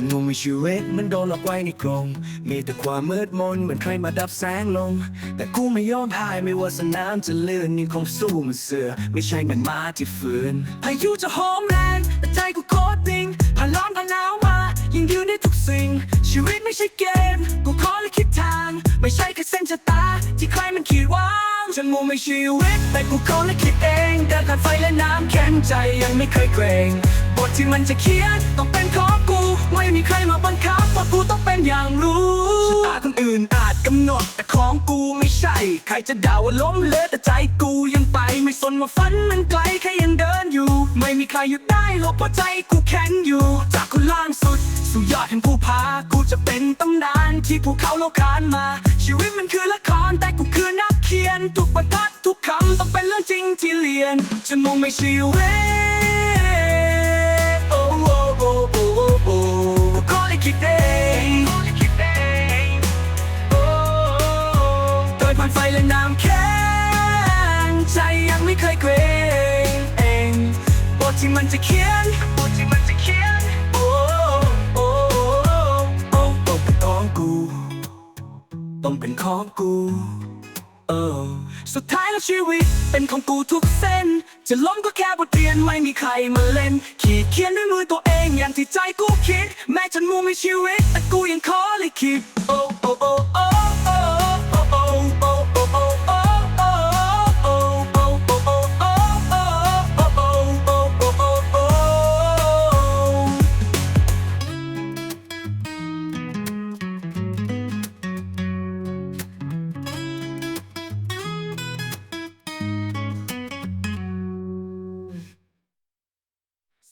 จะงงมีชีวิตมันโดนหลอกไว้ในกรงมีแต่ความมืดมนเหมือนใครมาดับแสงลง แต่กูไม่ยอมพ่ายไม่ว่าสนามจะเลื่อนยังคงสู้มันเสือ ไม่ใช่เแมงมาที่ฝืนพายุจะโหมแรงแต่ใจกูโคตรดิ่งผ่านร้อนผ่านหนาวมายังยืนได้ทุกสิ่ง ชีวิตไม่ใช่เกม กูขอเลยคิดทาง ไม่ใช่แค่เส้นชะตา ที่ใครมันขีดไว้ฉันมูไม่ชีวิต แต่กูขอและคิดเองเดินผ่านไฟและน้ำแข็งใจยังไม่เคยเกรงบทที่มันจะเขียนต้องเป็นของ ไม่มีใครมาบังคับว่ากูต้องเป็นอย่างรู้ชะตาคนอื่นอาจกำหนด แต่ของกูไม่ใช่ ใครจะด่าว่าล้มเลอะแต่ใจกูยังไป ไม่สนว่าฝันมันไกลแค่ยังเดินอยู่ ไม่มีใครหยุดได้หรอกเพราะใจกูแข็งอยู่ จากคนล่างสุด สู่ยอดแห่งภูผากูจะเป็นตำนานที่ภูเขาโลกานมา ชีวิตมันคือละครแต่กูคือนักเขียน ทุกบรรทัดทุกคำต้องเป็นเรื่องจริงที่เรียนจะนมองไม่ชีวิต ที่มันจะเขียนบทที่มันจะเขียนโอ้โอ้โอ้ต้องเป็นของกูต้องเป็นของกูเออสุดท้ายแล้วชีวิตเป็นของกูทุกเส้น จะล้มก็แค่บทเรียนไม่มีใครมาเล่น ขีดเขียนด้วยมือตัวเองอย่างที่ใจกูคิด แม้ฉันมุ่งในชีวิตแต่กูยังขอลิคิด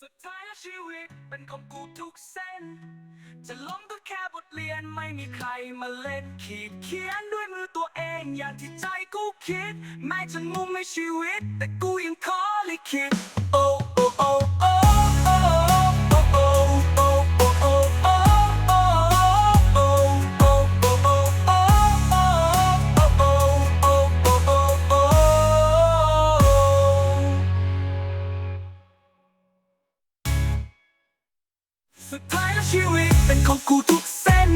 สุดท้ายชีวิตเป็นของกูทุกเส้น จะล้มก็แค่บทเรียนไม่มีใครมาเล่นขีดเขียนด้วยมือตัวเองอย่างที่ใจกูคิด แม้จนมุ่งม่ชีวิต แต่กูยังขอลิขิตโอ ชีวิตเป็นของกูทุกเส้น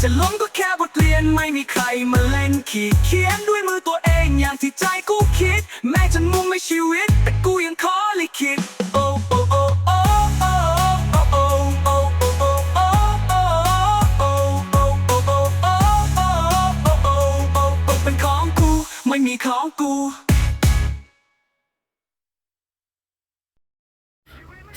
จะล้มก็แค่บทเรียนไม่มีใครมาเล่นขีดเขียนด้วยมือตัวเองอย่างที่ใจกูคิด แม้จะมุ่งไม่ชีวิต แต่กูยังขอลิขิตโอ้โอ้โอ้โอ้โอ้โอ้โอ้โอ้โอ้โอ้โอ้โอ้โอ้โอ้โอ้โอ้โอ้โอ้โอ้เป็นของกูไม่มีของกู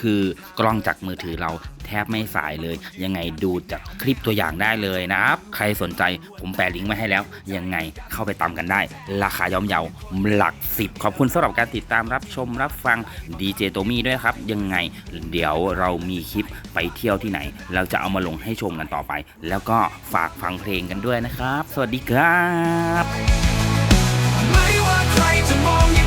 คือกล้องจากมือถือเราแทบไม่สายเลย ยังไงดูจากคลิปตัวอย่างได้เลยนะครับ ใครสนใจผมแปะลิงก์ไว้ให้แล้ว ยังไงเข้าไปตามกันได้ ราคาย่อมเยาหลักสิบขอบคุณสำหรับการติดตามรับชมรับฟังดีเจโตมี่ด้วยครับ ยังไงเดี๋ยวเรามีคลิปไปเที่ยวที่ไหน เราจะเอามาลงให้ชมกันต่อไป แล้วก็ฝากฟังเพลงกันด้วยนะครับ สวัสดีครับ ไม่ว่าใครจะมอง